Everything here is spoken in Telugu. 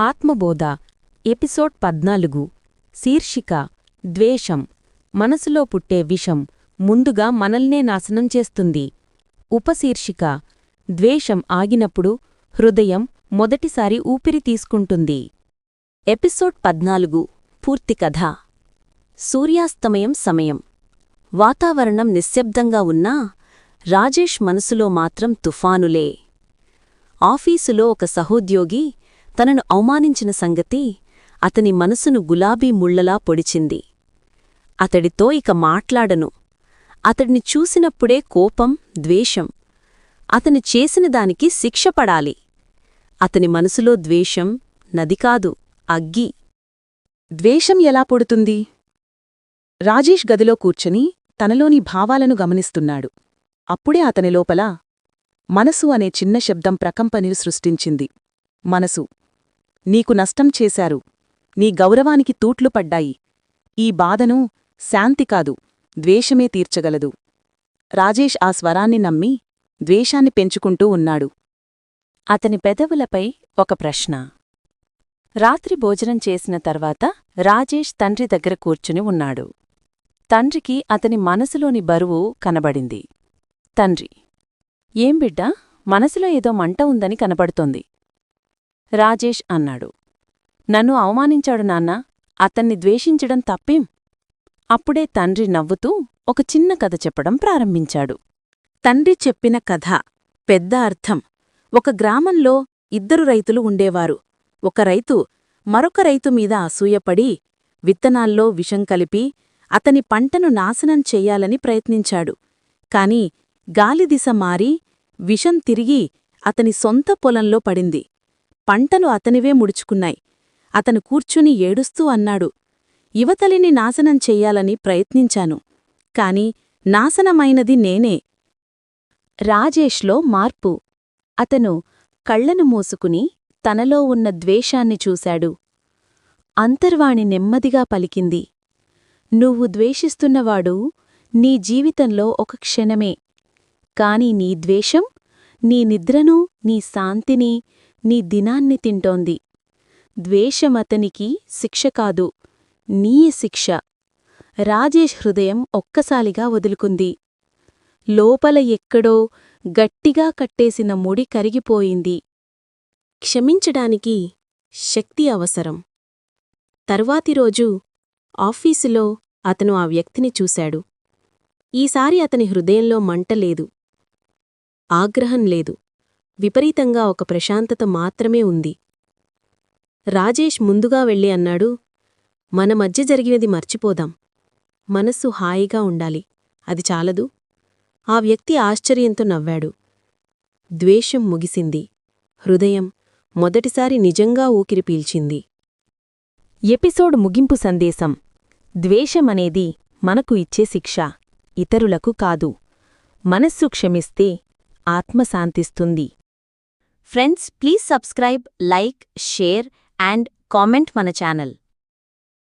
ఆత్మబోధ ఎపిసోడ్ పద్నాలుగు. శీర్షిక ద్వేషం. మనసులో పుట్టే విషం ముందుగా మనల్నే నాశనం చేస్తుంది. ఉపశీర్షిక ద్వేషం ఆగినప్పుడు హృదయం మొదటిసారి ఊపిరి తీసుకుంటుంది. ఎపిసోడ్ పద్నాలుగు. పూర్తి కథ. సూర్యాస్తమయం సమయం. వాతావరణం నిశ్శబ్దంగా ఉన్నా రాజేష్ మనసులో మాత్రం తుఫానులే. ఆఫీసులో ఒక సహోద్యోగి తనను అవమానించిన సంగతి అతని మనసును గులాబీ ముళ్ళలా పొడిచింది. అతడితో ఇక మాట్లాడను. అతడిని చూసినప్పుడే కోపం ద్వేషం. అతను చేసిన దానికి శిక్ష పడాలి. అతని మనసులో ద్వేషం నది కాదు అగ్గి. ద్వేషం ఎలా పొడుతుంది? రాజేష్ గదిలో కూర్చుని తనలోని భావాలను గమనిస్తున్నాడు. అప్పుడే అతని లోపల మనసు అనే చిన్న శబ్దం ప్రకంపనిలు సృష్టించింది. మనసు నీకు నష్టం చేశారు. నీ గౌరవానికి తూట్లు పడ్డాయి. ఈ బాధను శాంతి కాదు ద్వేషమే తీర్చగలదు. రాజేష్ ఆ స్వరాన్ని నమ్మి ద్వేషాన్ని పెంచుకుంటూ ఉన్నాడు. అతని పెదవులపై ఒక ప్రశ్న. రాత్రి భోజనం చేసిన తర్వాత రాజేష్ తండ్రి దగ్గర కూర్చుని ఉన్నాడు. తండ్రికి అతని మనసులోని బరువు కనబడింది. తండ్రి ఏం బిడ్డా మనసులో ఏదో మంట ఉందని కనబడుతోంది రాజేష్ అన్నాడు. నన్ను అవమానించాడు నాన్న అతన్ని ద్వేషించడం తప్పేం? అప్పుడే తండ్రి నవ్వుతూ ఒక చిన్న కథ చెప్పడం ప్రారంభించాడు. తండ్రి చెప్పిన కథ పెద్ద అర్థం. ఒక గ్రామంలో ఇద్దరు రైతులు ఉండేవారు. ఒక రైతు మరొక రైతు మీద అసూయపడి విత్తనాల్లో విషం కలిపి అతని పంటను నాశనం చెయ్యాలని ప్రయత్నించాడు. కాని గాలిదిశ మారి విషం తిరిగి అతని సొంత పొలంలో పడింది. పంటలు అతనివే ముడుచుకున్నాయి. అతను కూర్చుని ఏడుస్తూ అన్నాడు యువతలిని నాశనం చెయ్యాలని ప్రయత్నించాను కాని నాశనమైనది నేనే. రాజేష్లో మార్పు. అతను కళ్ళను మూసుకుని తనలో ఉన్న ద్వేషాన్ని చూశాడు. అంతర్వాణి నెమ్మదిగా పలికింది నువ్వు ద్వేషిస్తున్నవాడు నీ జీవితంలో ఒక క్షణమే కాని నీ ద్వేషం నీ నిద్రను నీ శాంతిని నీ దినాన్ని తింటోంది. ద్వేషమతనికి శిక్ష కాదు నీ శిక్ష. రాజేష్ హృదయం ఒక్కసాలిగా వదులుకుంది. లోపల ఎక్కడో గట్టిగా కట్టేసిన ముడి కరిగిపోయింది. క్షమించడానికి శక్తి అవసరం. తర్వాతి రోజు ఆఫీసులో అతను ఆ వ్యక్తిని చూశాడు. ఈసారి అతని హృదయంలో మంట లేదు. ఆగ్రహం లేదు. విపరీతంగా ఒక ప్రశాంతత మాత్రమే ఉంది. రాజేష్ ముందుగా వెళ్ళి అన్నాడు మన మధ్య జరిగినది మర్చిపోదాం. మనస్సు హాయిగా ఉండాలి. అది చాలదు. ఆ వ్యక్తి ఆశ్చర్యంతో నవ్వాడు. ద్వేషం ముగిసింది. హృదయం మొదటిసారి నిజంగా ఊకిరి పీల్చింది. ఎపిసోడ్ ముగింపు సందేశం. ద్వేషమనేది మనకు ఇచ్చే శిక్ష ఇతరులకు కాదు. మనస్సు క్షమిస్తే ఆత్మ శాంతిస్తుంది friends please subscribe like share and comment మన ఛానల్